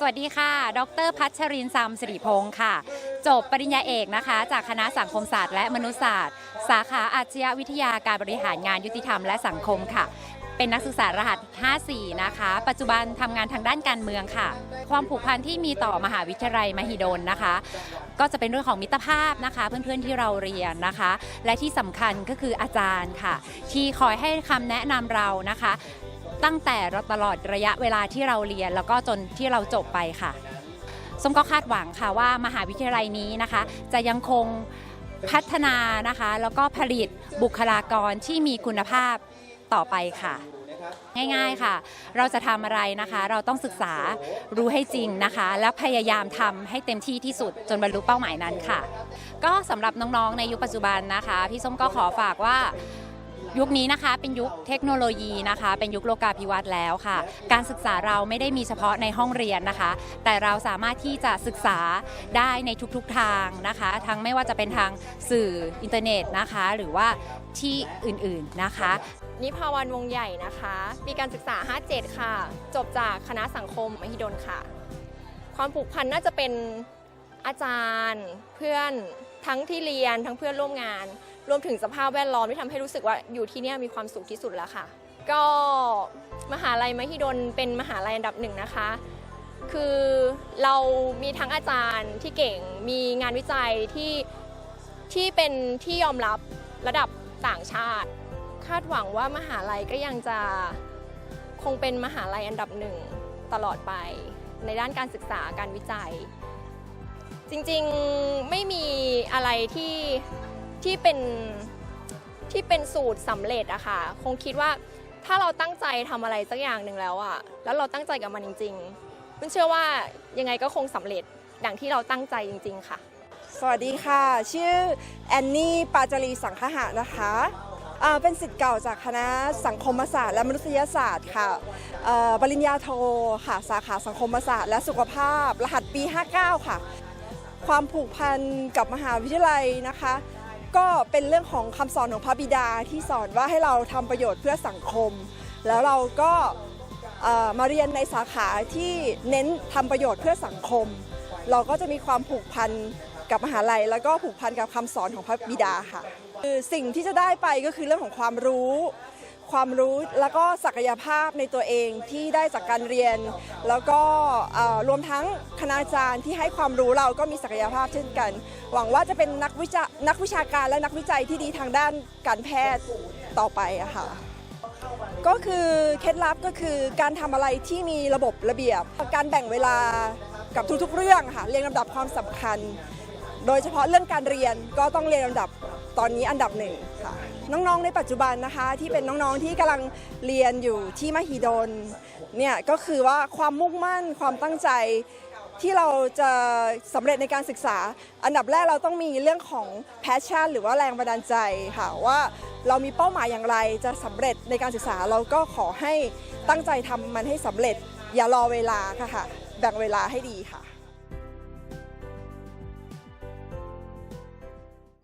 สวัสดีค่ะ ดรพัชรินทร์ซัมสิริพงศ์ค่ะ จบปริญญาเอกนะคะ จากคณะสังคมศาสตร์และมนุษยศาสตร์ สาขาอาชญาวิทยาการบริหารงานยุติธรรมและสังคมค่ะ เป็นนักศึกษารหัส 54 นะคะ ปัจจุบันทำงานทางด้านการเมืองค่ะ ความผูกพันที่มีต่อมหาวิทยาลัยมหิดลนะคะ ก็จะเป็นเรื่องของมิตรภาพนะคะ เพื่อนๆที่เราเรียนนะคะ และที่สำคัญก็คืออาจารย์ค่ะ ที่คอยให้คำแนะนำเรานะคะ ตั้งแต่ตลอดระยะเวลาที่เราเรียน แล้วก็จนที่เราจบไปค่ะส้มก็คาดหวังค่ะว่ามหาวิทยาลัยนี้นะคะ จะยังคงพัฒนานะคะ แล้วก็ผลิตบุคลากรที่มีคุณภาพต่อไปค่ะ ง่ายๆค่ะ เราจะทำอะไรนะคะ เราต้องศึกษารู้ให้จริงนะคะ แล้วพยายามทำให้เต็มที่ที่สุดจนบรรลุเป้าหมายนั้นค่ะ ก็สำหรับน้องๆในยุคปัจจุบันนะคะ พี่ส้มก็ขอฝากว่า ยุคนี้นะคะเป็นยุคเทคโนโลยีนะคะ เป็นยุคโลกาภิวัตน์แล้วค่ะ การศึกษาเราไม่ได้มีเฉพาะในห้องเรียนนะคะ แต่เราสามารถที่จะศึกษาได้ในทุกๆทางนะคะ ทั้งไม่ว่าจะเป็นทางสื่ออินเทอร์เน็ตนะคะ หรือว่าที่อื่นๆนะคะนิพาวันวงใหญ่นะคะ ปีการศึกษา 57 ค่ะ จบจากคณะสังคมมหิดลค่ะ ความผูกพันน่าจะเป็นอาจารย์ เพื่อนทั้งที่เรียนทั้งเพื่อนร่วมงาน รวมถึงสภาพแวดล้อมที่ทำให้รู้สึกว่าอยู่ที่นี่มีความสุขที่สุดแล้วค่ะ ก็มหาลัยมหิดลเป็นมหาลัยอันดับหนึ่งนะคะ คือเรามีทั้งอาจารย์ที่เก่งมีงานวิจัยที่ที่เป็นที่ยอมรับระดับต่างชาติ คาดหวังว่ามหาลัยก็ยังจะคงเป็นมหาลัยอันดับหนึ่งตลอดไป ในด้านการศึกษาการวิจัย จริงๆไม่มีอะไรที่ ที่เป็นที่เป็นสูตรสำเร็จอะค่ะ คงคิดว่าถ้าเราตั้งใจทำอะไรสักอย่างหนึ่งแล้วอะแล้วเราตั้งใจกับมันจริงๆมันเชื่อว่ายังไงก็คงสำเร็จดังที่เราตั้งใจจริง ๆ ค่ะ สวัสดีค่ะ ชื่อแอนนี่ปาจารีสังคหะนะคะเป็นสิทธิ์เก่าจากคณะสังคมศาสตร์และมนุษยศาสตร์ค่ะปริญญาโทค่ะสาขาสังคมศาสตร์และสุขภาพ รหัสปี 59 ค่ะ ความผูกพันกับมหาวิทยาลัยนะคะ ก็เป็นเรื่องของคำสอนของพระบิดาที่สอนว่าให้เราทำประโยชน์เพื่อสังคม แล้วเราก็มาเรียนในสาขาที่เน้นทำประโยชน์เพื่อสังคม เราก็จะมีความผูกพันกับมหาลัย แล้วก็ผูกพันกับคำสอนของพระบิดาค่ะคือสิ่งที่จะได้ไปก็คือเรื่องของความรู้ ความรู้แล้วก็ศักยภาพในตัวเองที่ได้จากการเรียน แล้วก็รวมทั้งคณาจารย์ที่ให้ความรู้เราก็มีศักยภาพเช่นกัน หวังว่าจะเป็นนักวิจานักวิชาการและนักวิจัยที่ดีทางด้านการแพทย์ต่อไปอะค่ะก็คือเคล็ดลับก็คือการทำอะไรที่มีระบบระเบียบ การแบ่งเวลากับทุกๆเรื่องค่ะเรียงลำดับความสำคัญ โดยเฉพาะเรื่องการเรียนก็ต้องเรียนลำดับตอนนี้อันดับหนึ่งค่ะ น้องๆในปัจจุบันนะคะ ที่เป็นน้องๆที่กำลังเรียนอยู่ที่มหิดลเนี่ยก็คือว่าความมุ่งมั่นความตั้งใจที่เราจะสำเร็จในการศึกษา อันดับแรกเราต้องมีเรื่องของ passion หรือว่าแรงบันดาลใจค่ะว่าเรามีเป้าหมายอย่างไรจะสำเร็จในการศึกษาเราก็ขอให้ตั้งใจทำมันให้สำเร็จอย่ารอเวลาค่ะ แบ่งเวลาให้ดีค่ะ